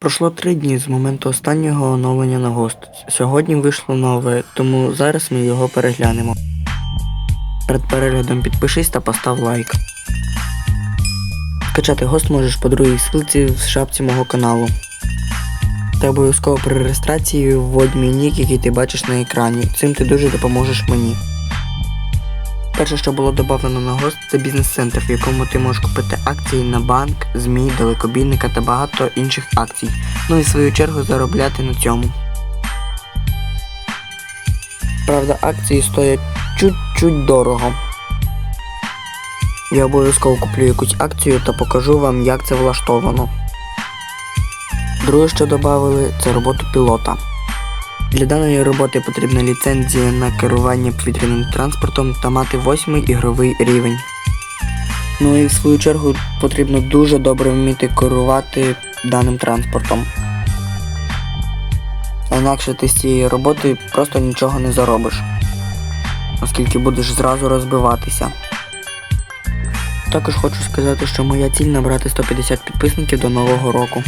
Пройшло три дні з моменту останнього оновлення на гост. Сьогодні вийшло нове, тому зараз ми його переглянемо. Перед переглядом підпишись та постав лайк. Скачати гост можеш по другій ссылці в шапці мого каналу. Та обов'язково при реєстрації вводь мій нік, який ти бачиш на екрані. Цим ти дуже допоможеш мені. Перше, що було додано на гост, це бізнес-центр, в якому ти можеш купити акції на банк, ЗМІ, далекобійника та багато інших акцій. Ну і в свою чергу заробляти на цьому. Правда, акції стоять чуть-чуть дорого. Я обов'язково куплю якусь акцію та покажу вам, як це влаштовано. Друге, що додали, це роботу пілота. Для даної роботи потрібна ліцензія на керування повітряним транспортом та мати восьмий ігровий рівень. Ну і в свою чергу потрібно дуже добре вміти керувати даним транспортом. Інакше ти з цієї роботи просто нічого не заробиш, оскільки будеш зразу розбиватися. Також хочу сказати, що моя ціль набрати 150 підписників до нового року.